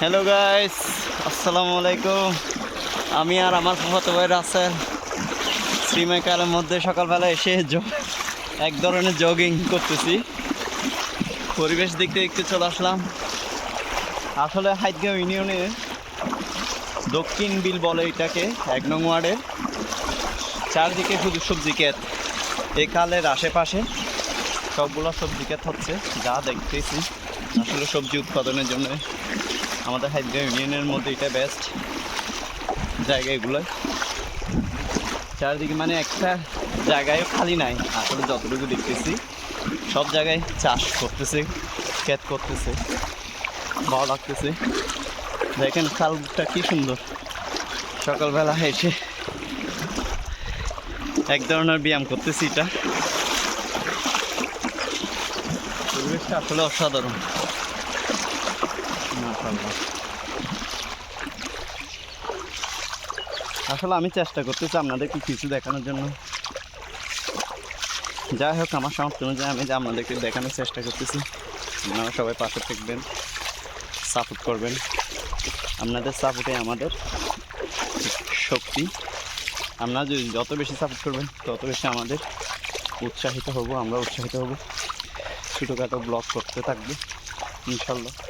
Hello guys আসসালামু আলাইকুম আমি আর আমার ফুফাতো ভাই রাসেল। শ্রীমেকালের মধ্যে সকালবেলা এসে এক ধরনের জগিং করতেছি। পরিবেশ দেখতে দেখতে চলে আসলাম। আসলে হাইদগাঁও ইউনিয়নের দক্ষিণ বিল বলে এটাকে, এক নং ওয়ার্ডের। চারদিকে শুধু সবজি ক্ষেত। এই কালের আশেপাশে সবগুলো সবজি ক্ষেত হচ্ছে, যা দেখতেছি। আসলে সবজি উৎপাদনের জন্য। আমাদের হাইদগাঁও ইউনিয়নের মধ্যে এটা বেস্ট জায়গা এগুলো। চারিদিকে মানে একটা জায়গায় খালি নাই, আসলে যতটুকু দেখতেছি, সব জায়গায় চাষ করতেছে, ক্ষেত করতেছে, ভালো লাগতেছে। দেখেন খালটা কি সুন্দর। সকালবেলা এসে এক ধরনের ব্যায়াম করতেছি এটা। পরিবেশটা আসলে অসাধারণ। মাশাআল্লাহ। আসলে আমি চেষ্টা করতেছি আপনাদেরকে কিছু দেখানোর জন্য। যাই হোক, আমার সামর্থ্য অনুযায়ী আমি যে আপনাদেরকে দেখানোর চেষ্টা করতেছি। আপনারা সবাই পাশে থাকবেন সাপোর্ট করবেন। আপনাদের সাপোর্টে আমাদের শক্তি। আপনারা যদি যত বেশি সাপোর্ট করবেন, তত বেশি আমাদের উৎসাহিত হব, আমরা উৎসাহিত হব। ছোটোখাটো ব্লগ করতে থাকব, ইনশাল্লাহ।